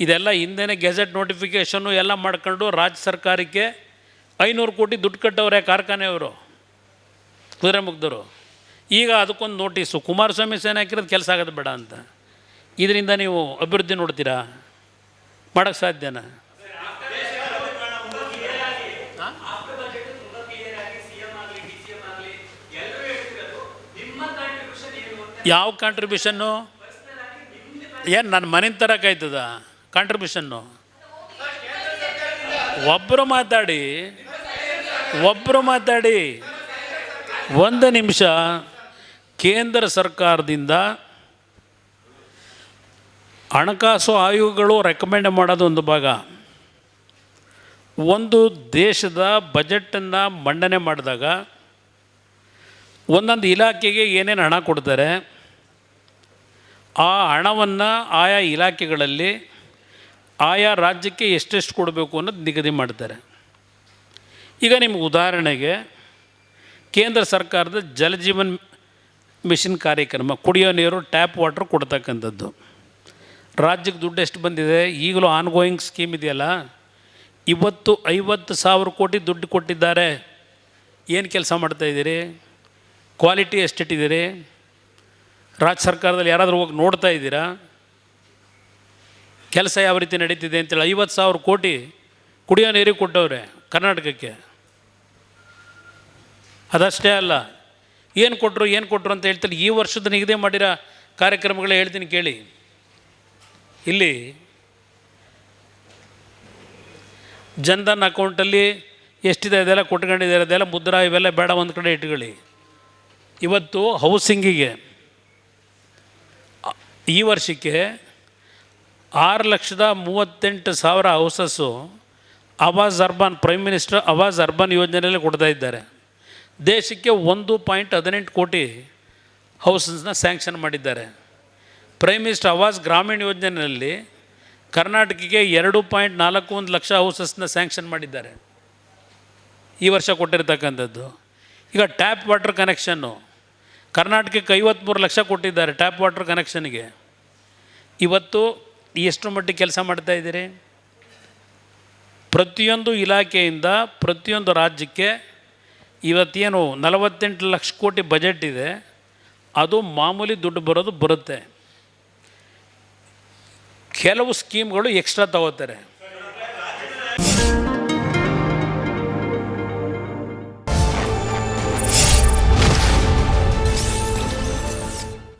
ಇದೆಲ್ಲ ಹಿಂದೆನೇ gazette notification ಎಲ್ಲ ಮಾಡ್ಕೊಂಡು ರಾಜ್ಯ ಸರ್ಕಾರಕ್ಕೆ ಐನೂರು ಕೋಟಿ ದುಡ್ಡು ಕಟ್ಟವ್ರೆ ಕಾರ್ಖಾನೆಯವರು, ಕುದುರೆಮುಗ್ಧರು. ಈಗ ಅದಕ್ಕೊಂದು ನೋಟಿಸು, ಕುಮಾರಸ್ವಾಮಿ ಸೇನೆ ಹಾಕಿರೋದು ಕೆಲಸ ಆಗೋದು ಬೇಡ ಅಂತ. ಇದರಿಂದ ನೀವು ಅಭಿವೃದ್ಧಿ ನೋಡ್ತೀರಾ? ಮಾಡೋಕ್ಕೆ ಸಾಧ್ಯನಾ? ಯಾವ ಕಾಂಟ್ರಿಬ್ಯೂಷನ್ನು ಏನು ನನ್ನ ಮನೆ ತರಕಾಯ್ತದ ಕಾಂಟ್ರಿಬ್ಯೂಷನ್ನು ಒಬ್ಬರು ಮಾತಾಡಿ ಒಬ್ಬರು ಮಾತಾಡಿ ಒಂದು ನಿಮಿಷ ಕೇಂದ್ರ ಸರ್ಕಾರದಿಂದ ಹಣಕಾಸು ಆಯೋಗಗಳು ರೆಕಮೆಂಡ್ ಮಾಡೋದು ಒಂದು ಭಾಗ. ಒಂದು ದೇಶದ ಬಜೆಟನ್ನು ಮಂಡನೆ ಮಾಡಿದಾಗ ಒಂದೊಂದು ಇಲಾಖೆಗೆ ಏನೇನು ಹಣ ಕೊಡ್ತಾರೆ, ಆ ಹಣವನ್ನು ಆಯಾ ಇಲಾಖೆಗಳಲ್ಲಿ ಆಯಾ ರಾಜ್ಯಕ್ಕೆ ಎಷ್ಟೆಷ್ಟು ಕೊಡಬೇಕು ಅನ್ನೋದು ನಿಗದಿ ಮಾಡ್ತಾರೆ. ಈಗ ನಿಮ್ಗೆ ಉದಾಹರಣೆಗೆ ಕೇಂದ್ರ ಸರ್ಕಾರದ ಜಲಜೀವನ್ ಮಿಷನ್ ಕಾರ್ಯಕ್ರಮ, ಕುಡಿಯೋ ನೀರು, ಟ್ಯಾಪ್ ವಾಟ್ರ್ ಕೊಡ್ತಕ್ಕಂಥದ್ದು. ರಾಜ್ಯಕ್ಕೆ ದುಡ್ಡು ಎಷ್ಟು ಬಂದಿದೆ? ಈಗಲೂ ಆನ್ಗೋಯಿಂಗ್ ಸ್ಕೀಮ್ ಇದೆಯಲ್ಲ, ಇವತ್ತು ಐವತ್ತು ಸಾವಿರ ಕೋಟಿ ದುಡ್ಡು ಕೊಟ್ಟಿದ್ದಾರೆ. ಏನು ಕೆಲಸ ಮಾಡ್ತಾಯಿದ್ದೀರಿ ಕ್ವಾಲಿಟಿ ಎಷ್ಟಿಟ್ಟಿದ್ದೀರಿ ರಾಜ್ಯ ಸರ್ಕಾರದಲ್ಲಿ ಯಾರಾದರೂ ಹೋಗಿ ನೋಡ್ತಾ ಇದ್ದೀರಾ? ಕೆಲಸ ಯಾವ ರೀತಿ ನಡೀತಿದೆ ಅಂತೇಳಿ ಐವತ್ತು ಸಾವಿರ ಕೋಟಿ ಕುಡಿಯೋ ನೀರಿಗೆ ಕೊಟ್ಟವ್ರೆ ಕರ್ನಾಟಕಕ್ಕೆ. ಅದಷ್ಟೇ ಅಲ್ಲ, ಏನು ಕೊಟ್ಟರು ಏನು ಕೊಟ್ಟರು ಅಂತ ಹೇಳ್ತೀನಿ ಈ ವರ್ಷದ ನಿಗದಿ ಮಾಡಿರೋ ಕಾರ್ಯಕ್ರಮಗಳೇ ಹೇಳ್ತೀನಿ ಕೇಳಿ. ಇಲ್ಲಿ ಜನ್ಧನ್ ಅಕೌಂಟಲ್ಲಿ ಎಷ್ಟಿದೆ ಅದೆಲ್ಲ ಕೊಟ್ಕೊಂಡಿದ್ದಾರೆ, ಅದೆಲ್ಲ ಮುದ್ರಾ ಇವೆಲ್ಲ ಬೇಡ ಒಂದು ಕಡೆ ಇಟ್ಕೊಳ್ಳಿ. ಇವತ್ತು ಹೌಸಿಂಗಿಗೆ ಈ ವರ್ಷಕ್ಕೆ ಆರು ಲಕ್ಷದ ಮೂವತ್ತೆಂಟು ಸಾವಿರ houses Awas urban, prime minister Awas urban ಯೋಜನೆಯಲ್ಲಿ ಕೊಡ್ತಾ ಇದ್ದಾರೆ. ದೇಶಕ್ಕೆ ಒಂದು ಪಾಯಿಂಟ್ ಹದಿನೆಂಟು ಕೋಟಿ ಹೌಸಸ್ನ ಸ್ಯಾಂಕ್ಷನ್ ಮಾಡಿದ್ದಾರೆ. ಪ್ರೈಮ್ ಮಿನಿಸ್ಟರ್ ಅವಾಜ್ ಗ್ರಾಮೀಣ ಯೋಜನೆಯಲ್ಲಿ ಕರ್ನಾಟಕಕ್ಕೆ ಎರಡು ಪಾಯಿಂಟ್ ನಾಲ್ಕು ಒಂದು ಲಕ್ಷ ಹೌಸಸ್ನ ಸ್ಯಾಂಕ್ಷನ್ ಮಾಡಿದ್ದಾರೆ. ಈ ವರ್ಷ ಕೊಟ್ಟಿರ್ತಕ್ಕಂಥದ್ದು. ಈಗ ಟ್ಯಾಪ್ ವಾಟರ್ ಕನೆಕ್ಷನ್ನು ಕರ್ನಾಟಕಕ್ಕೆ ಐವತ್ತ್ಮೂರು ಲಕ್ಷ ಕೊಟ್ಟಿದ್ದಾರೆ ಟ್ಯಾಪ್ ವಾಟರ್ ಕನೆಕ್ಷನ್ಗೆ. ಇವತ್ತು ಎಷ್ಟು ಮಟ್ಟಿಗೆ ಕೆಲಸ ಮಾಡ್ತಾ ಇದ್ದೀರಿ? ಪ್ರತಿಯೊಂದು ಇಲಾಖೆಯಿಂದ ಪ್ರತಿಯೊಂದು ರಾಜ್ಯಕ್ಕೆ ಇವತ್ತೇನು ನಲವತ್ತೆಂಟು ಲಕ್ಷ ಕೋಟಿ ಬಜೆಟ್ ಇದೆ. ಅದು ಮಾಮೂಲಿ ದುಡ್ಡು ಬರೋದು ಬರುತ್ತೆ. ಕೆಲವು ಸ್ಕೀಮ್ಗಳು ಎಕ್ಸ್ಟ್ರಾ ತಗೋತಾರೆ.